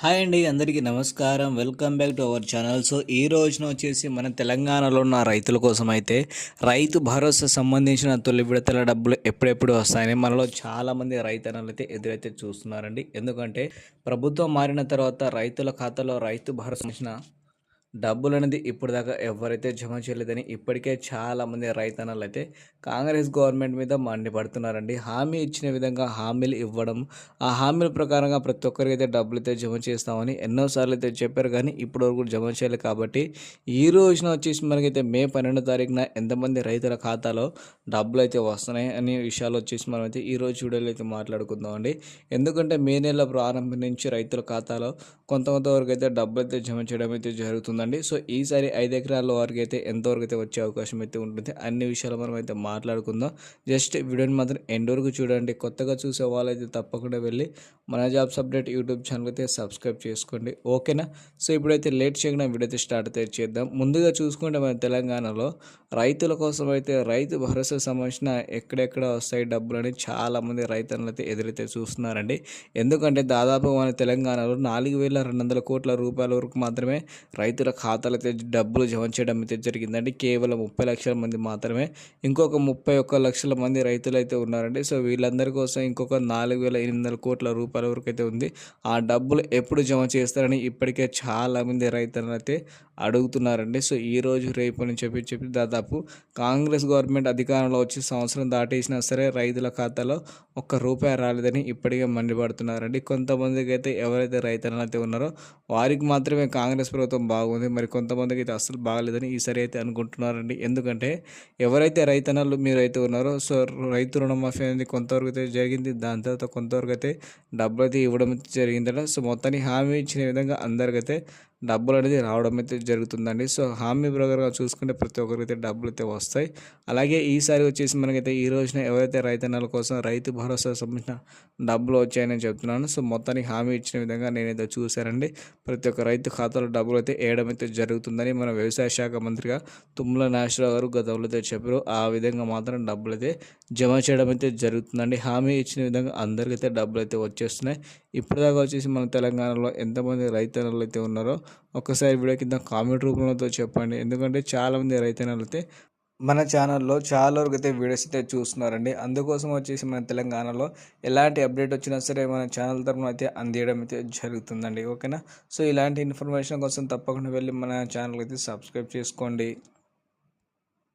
Hi అండి అందరికీ నమస్కారం. Welcome back to our channel. So ఈ రోజున వచ్చేసి మన తెలంగాణలో ఉన్న రైతుల కోసం అయితే రైతు భరోసా సంబంధించిన తొలి విడతల డబ్బులు ఎప్పుడెప్పుడు వస్తాయని మనలో చాలామంది రైతన్నలు అయితే ఎదురైతే చూస్తున్నారండి. ఎందుకంటే ప్రభుత్వం మారిన తర్వాత రైతుల ఖాతాలో రైతు భరోసా సంబంధించిన డబ్బులు అనేది ఇప్పుడు దాకా ఎవరైతే జమ చేయలేదని ఇప్పటికే చాలామంది రైతన్నలు అయితే కాంగ్రెస్ గవర్నమెంట్ మీద మండిపడుతున్నారండి. హామీ ఇచ్చిన విధంగా హామీలు ఇవ్వడం ఆ హామీల ప్రకారంగా ప్రతి ఒక్కరికి అయితే డబ్బులు అయితే జమ చేస్తామని ఎన్నోసార్లు అయితే చెప్పారు కానీ ఇప్పటి వరకు జమ చేయలేదు కాబట్టి ఈ రోజున వచ్చేసి మనకైతే మే పన్నెండో తారీఖున ఎంతమంది రైతుల ఖాతాలో డబ్బులు అయితే వస్తున్నాయి అనే విషయాలు వచ్చేసి మనం అయితే ఈ రోజు వీడియోలో అయితే మాట్లాడుకుందామండి. ఎందుకంటే మే నెల ప్రారంభం నుంచి రైతుల ఖాతాలో కొంత కొంతవరకు అయితే డబ్బులు అయితే జమ చేయడం అయితే జరుగుతుంది జరుగుతుందండి సో ఈసారి ఐదు ఎకరాల వరకు అయితే ఎంతవరకు అయితే వచ్చే అవకాశం అయితే ఉంటుంది అన్ని విషయాలు మనం అయితే మాట్లాడుకుందాం. జస్ట్ వీడియోని మాత్రం ఎండ్ వరకు చూడండి. కొత్తగా చూసే వాళ్ళైతే తప్పకుండా వెళ్ళి మన జాబ్స్ అప్డేట్ యూట్యూబ్ ఛానల్ అయితే సబ్స్క్రైబ్ చేసుకోండి. ఓకేనా? సో ఇప్పుడైతే లేట్ చేయకుండా వీడియో అయితే స్టార్ట్ అయితే చేద్దాం. ముందుగా చూసుకుంటే మన తెలంగాణలో రైతుల కోసం అయితే రైతు భరోసా సంబంధించిన ఎక్కడెక్కడ వస్తాయి డబ్బులు అని చాలామంది రైతన్నలు అయితే ఎదురైతే చూస్తున్నారండి. ఎందుకంటే దాదాపు మన తెలంగాణలో నాలుగు వేల రెండు వందల కోట్ల రూపాయల వరకు మాత్రమే రైతుల ఖాతాలు అయితే డబ్బులు జమ చేయడం అయితే జరిగిందండి. కేవలం ముప్పై లక్షల మంది మాత్రమే ఇంకొక ముప్పై ఒక్క లక్షల మంది రైతులు అయితే ఉన్నారండి. సో వీళ్ళందరి కోసం ఇంకొక నాలుగు వేల ఎనిమిది వందల కోట్ల రూపాయల వరకు అయితే ఉంది. ఆ డబ్బులు ఎప్పుడు జమ చేస్తారని ఇప్పటికే చాలామంది రైతులను అయితే అడుగుతున్నారండి. సో ఈ రోజు రేపు అని చెప్పి చెప్పి దాదాపు కాంగ్రెస్ గవర్నమెంట్ అధికారంలో వచ్చి సంవత్సరం దాటేసినా సరే రైతుల ఖాతాలో ఒక్క రూపాయి రాలేదని ఇప్పటికే మండిపడుతున్నారండి. కొంతమందికి అయితే ఎవరైతే రైతులను అయితే ఉన్నారో వారికి మాత్రమే కాంగ్రెస్ ప్రభుత్వం బాగుంది మరి కొంతమందికి అయితే అస్సలు బాగలేదని ఈసారి అయితే అనుకుంటున్నారండి. ఎందుకంటే ఎవరైతే రైతన్నలు మీరు అయితే ఉన్నారో సో రైతు రుణమాఫీ అనేది కొంతవరకు అయితే జరిగింది. దాని తర్వాత కొంతవరకు అయితే డబ్బులు అయితే ఇవ్వడం జరిగిందట. సో మొత్తాన్ని హామీ ఇచ్చిన విధంగా అందరికైతే డబ్బులు అనేది రావడం అయితే జరుగుతుందండి. సో హామీ బ్రోకర్గా చూసుకుంటే ప్రతి ఒక్కరికి అయితే డబ్బులు అయితే వస్తాయి. అలాగే ఈసారి వచ్చేసి మనకైతే ఈ రోజున ఎవరైతే రైతన్నల కోసం రైతు భరోసా సంబంధించిన డబ్బులు వచ్చాయని చెప్తున్నాను. సో మొత్తానికి హామీ ఇచ్చిన విధంగా నేనైతే చూశానండి. ప్రతి ఒక్క రైతు ఖాతాలో డబ్బులు అయితే వేయడం అయితే జరుగుతుందని మన వ్యవసాయ శాఖ మంత్రిగా తుమ్మల నాగేశ్వరరావు గారు గతంలో అయితే చెప్పారు. ఆ విధంగా మాత్రం డబ్బులు అయితే జమ చేయడం అయితే జరుగుతుందండి. హామీ ఇచ్చిన విధంగా అందరికైతే డబ్బులు అయితే వచ్చేస్తున్నాయి. ఇప్పటిదాకా వచ్చేసి మన తెలంగాణలో ఎంతమంది రైతన్నలు అయితే ఉన్నారో ఒక్కసారి వీడియో కింద కామెంట్ రూపంలో చెప్పండి. ఎందుకంటే చాలామంది రైతన్నలు అయితే మన ఛానల్లో చాలా వరకు అయితే వీడియోస్ అయితే చూస్తున్నారండి. అందుకోసం వచ్చేసి మన తెలంగాణలో ఎలాంటి అప్డేట్ వచ్చినా సరే మన ఛానల్ తరఫున అయితే అందియడం అయితే జరుగుతుందండి. ఓకేనా? సో ఇలాంటి ఇన్ఫర్మేషన్ కోసం తప్పకుండా వెళ్ళి మన ఛానల్ అయితే సబ్స్క్రైబ్ చేసుకోండి.